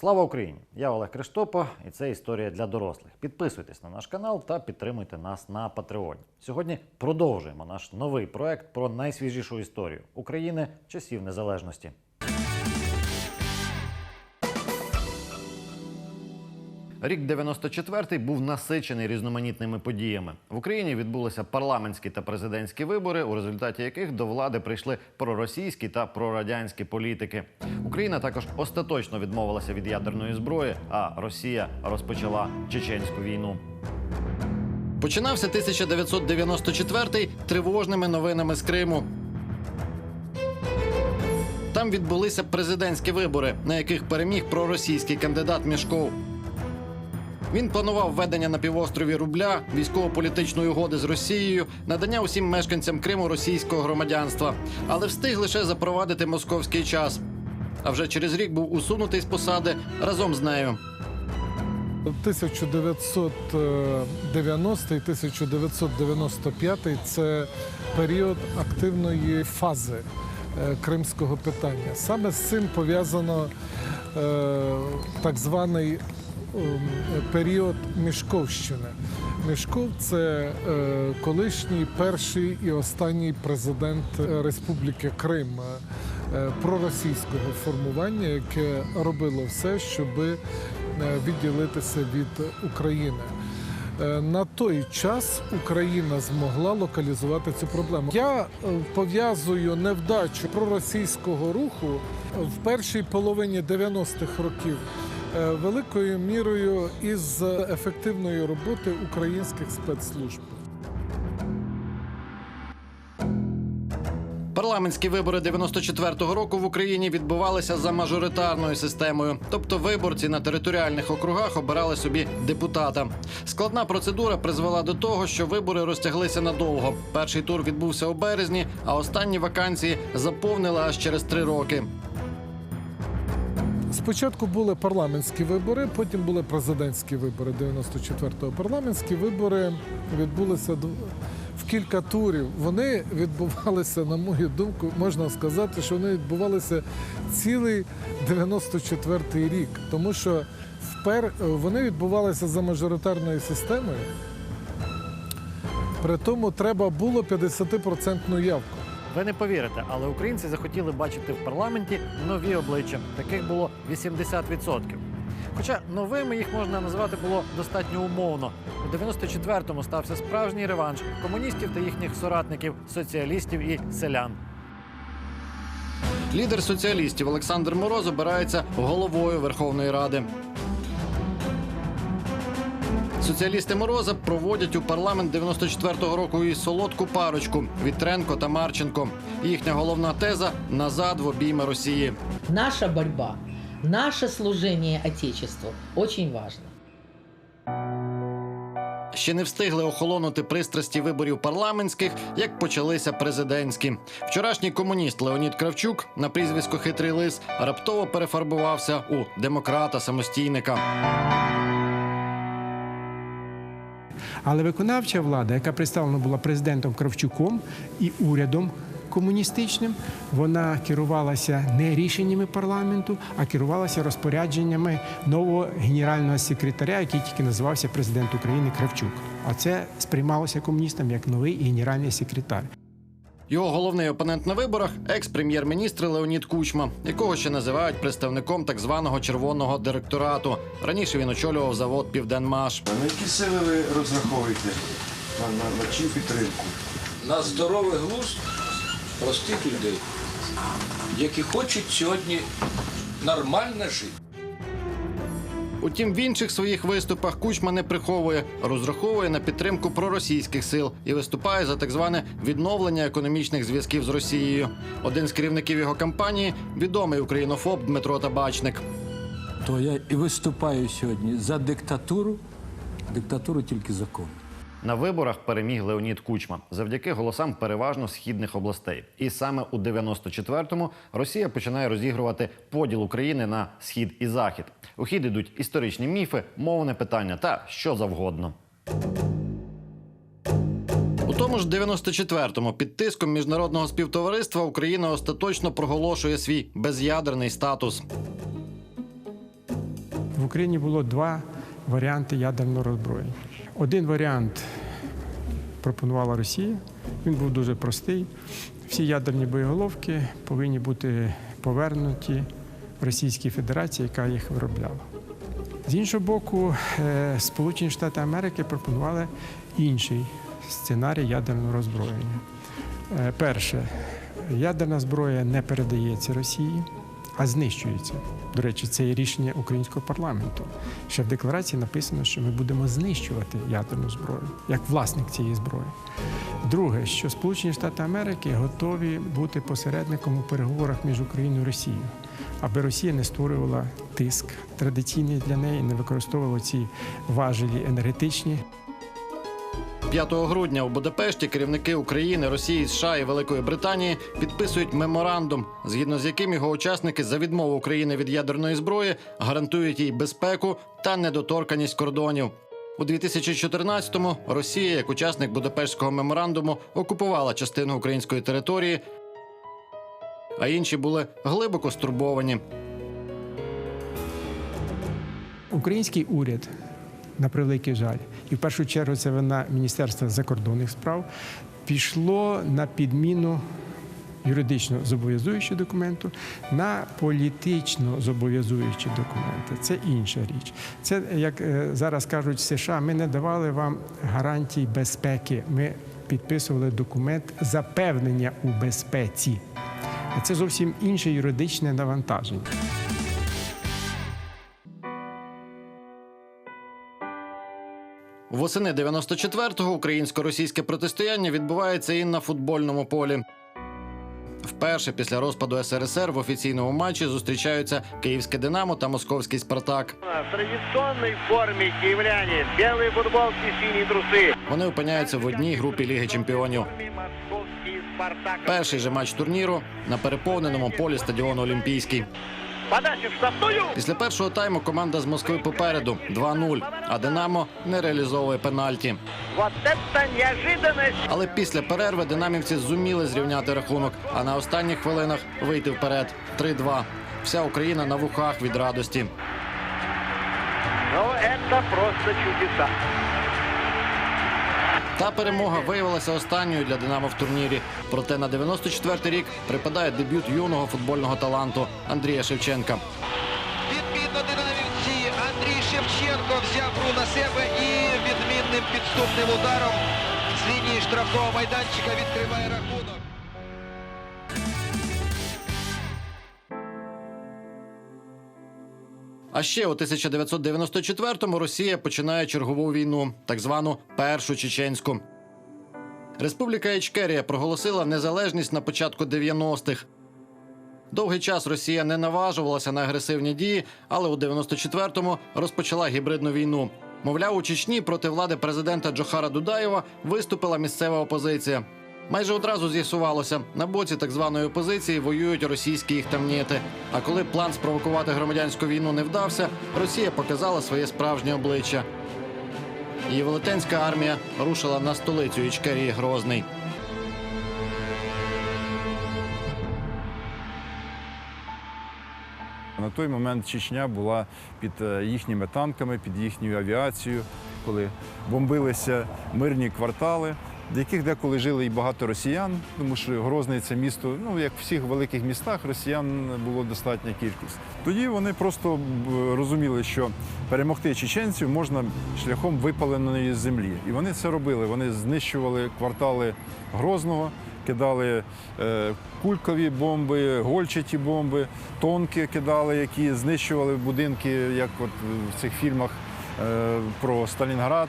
Слава Україні! Я Олег Криштопо, і це історія для дорослих. Підписуйтесь на наш канал та підтримуйте нас на Патреоні. Сьогодні продовжуємо наш новий проект про найсвіжішу історію України часів незалежності. Рік 94-й був насичений різноманітними подіями. В Україні відбулися парламентські та президентські вибори, у результаті яких до влади прийшли проросійські та прорадянські політики. Україна також остаточно відмовилася від ядерної зброї, а Росія розпочала чеченську війну. Починався 1994-й тривожними новинами з Криму. Там відбулися президентські вибори, на яких переміг проросійський кандидат Мішков. Він планував введення на півострові рубля, військово-політичної угоди з Росією, надання усім мешканцям Криму російського громадянства, але встиг лише запровадити московський час. А вже через рік був усунутий з посади разом з нею. 1990-1995 це період активної фази е, кримського питання. Саме з цим пов'язано е, так званий період Мішковщини. Мішков це е, колишній перший і останній президент е, Республіки Крим е, проросійського формування, яке робило все, щоби е, відділитися від України. На той час Україна змогла локалізувати цю проблему. Я пов'язую невдачу проросійського руху в першій половині 90-х років великою мірою із ефективної роботи українських спецслужб. Парламентські вибори 94-го року в Україні відбувалися за мажоритарною системою, тобто виборці на територіальних округах обирали собі депутата. Складна процедура призвела до того, що вибори розтяглися надовго. Перший тур відбувся у березні, а останні вакансії заповнили аж через три роки. Спочатку були парламентські вибори, потім були президентські вибори 94-го. Парламентські вибори відбулися в кілька турів. Вони відбувалися, на мою думку, можна сказати, що вони відбувалися цілий 94-й рік, тому що впер вони відбувалися за мажоритарною системою. При тому треба було 50% явку. Ви не повірите, але українці захотіли бачити в парламенті нові обличчя. Таких було 80%. Хоча новими їх можна назвати було достатньо умовно. У 94-му стався справжній реванш комуністів та їхніх соратників, соціалістів і селян. Лідер соціалістів Олександр Мороз обирається головою Верховної Ради. Соціалісти Мороза проводять у парламент 94-го року і солодку парочку Вітренко та Марченко. Їхня головна теза назад в обійми Росії. Наша борьба, наше служение Отечеству очень важно. Ще не встигли охолонути пристрасті виборів парламентських, як почалися президентські. Вчорашній комуніст Леонід Кравчук на прізвисько Хитрий лис раптово перефарбувався у демократа самостійника. Але виконавча влада, яка представлена була президентом Кравчуком і урядом комуністичним, вона керувалася не рішеннями парламенту, а керувалася розпорядженнями нового генерального секретаря, який тільки називався президент України Кравчук. А це сприймалося комуністам як новий генеральний секретар. Його головний опонент на виборах екс-прем'єр-міністр Леонід Кучма, якого ще називають представником так званого червоного директорату. Раніше він очолював завод Південмаш. А на які сили ви розраховуєте? На, на, на чию підтримку? на здоровий глузд простих людей, які хочуть сьогодні нормально жити. Утім, в інших своїх виступах Кучма не приховує, розраховує на підтримку проросійських сил і виступає за так зване відновлення економічних зв'язків з Росією. Один з керівників його кампанії відомий українофоб Дмитро Табачник. то я і виступаю сьогодні за диктатуру, диктатуру тільки закон. На виборах переміг Леонід Кучма завдяки голосам переважно східних областей. І саме у 94-му Росія починає розігрувати поділ України на схід і захід. У хід ідуть історичні міфи, мовне питання та що завгодно. У тому ж 94-му під тиском міжнародного співтовариства Україна остаточно проголошує свій без'ядерний статус. в Україні було два варіанти ядерного роззброєння. Один варіант пропонувала Росія. Він був дуже простий. Всі ядерні боєголовки повинні бути повернуті Російській Федерації, яка їх виробляла. З іншого боку, е, Сполучені Штати Америки пропонували інший сценарій ядерного роззброєння. Е, Перше, ядерна зброя не передається Росії, а знищується. До речі, це є рішення українського парламенту. Ще в декларації написано, що ми будемо знищувати ядерну зброю як власник цієї зброї. Друге, що Сполучені Штати Америки готові бути посередником у переговорах між Україною і Росією, аби Росія не створювала тиск традиційний для неї, не використовувала ці важелі енергетичні 5 грудня у Будапешті керівники України, Росії, США і Великої Британії підписують меморандум, згідно з яким його учасники за відмову України від ядерної зброї гарантують їй безпеку та недоторканість кордонів. У 2014-му Росія, як учасник Будапештського меморандуму, окупувала частину української території, а інші були глибоко стурбовані. Український уряд, на превеликий жаль, і в першу чергу це вина Міністерства закордонних справ, пішло на підміну юридично зобов'язуючого документу на політично зобов'язуючі документи. Це інша річ. Це, як е, зараз кажуть США, ми не давали вам гарантій безпеки. Ми підписували документ запевнення у безпеці. Це зовсім інше юридичне навантаження. Восени 94-го українсько-російське протистояння відбувається і на футбольному полі. Вперше після розпаду СРСР в офіційному матчі зустрічаються Київське Динамо та Московський Спартак. В традиционной форме киевляне. Белые футболки, синие трусы. Вони опиняються в одній групі Ліги Чемпіонів. Перший же матч турніру на переповненому полі стадіону Олімпійський. Подача в. Після першого тайму команда з Москви попереду 2-0, а Динамо не реалізовує пенальті. Вот это неожиданность. Але після перерви динамівці зуміли зрівняти рахунок, а на останніх хвилинах вийти вперед 3-2. Вся Україна на вухах від радості. Ну, это просто чудеса. Та перемога виявилася останньою для Динамо в турнірі. Проте на 94-й рік припадає дебют юного футбольного таланту Андрія Шевченка. Відмінно динамівці Андрій Шевченко взяв гру на себе і відмінним підступним ударом з лінії штрафного майданчика відкриває рахунок. А ще у 1994-му Росія починає чергову війну, так звану Першу Чеченську. Республіка Ічкерія проголосила незалежність на початку 90-х. Довгий час Росія не наважувалася на агресивні дії, але у 94-му розпочала гібридну війну. Мовляв, у Чечні проти влади президента Джохара Дудаєва виступила місцева опозиція. Майже одразу з'ясувалося, на боці так званої опозиції воюють російські їх тамніти. А коли план спровокувати громадянську війну не вдався, Росія показала своє справжнє обличчя. Її велетенська армія рушила на столицю Ічкерії Грозний. На той момент Чечня була під е, їхніми танками, під їхньою авіацією, коли бомбилися мирні квартали, в яких деколи жили і багато росіян, тому що Грозний це місто, ну як в всіх великих містах, росіян було достатня кількість. Тоді вони просто розуміли, що перемогти чеченців можна шляхом випаленої землі. І вони це робили. Вони знищували квартали Грозного кидали е, кулькові бомби, гольчаті бомби, тонки кидали, які знищували будинки, як от в цих фільмах е, про Сталінград.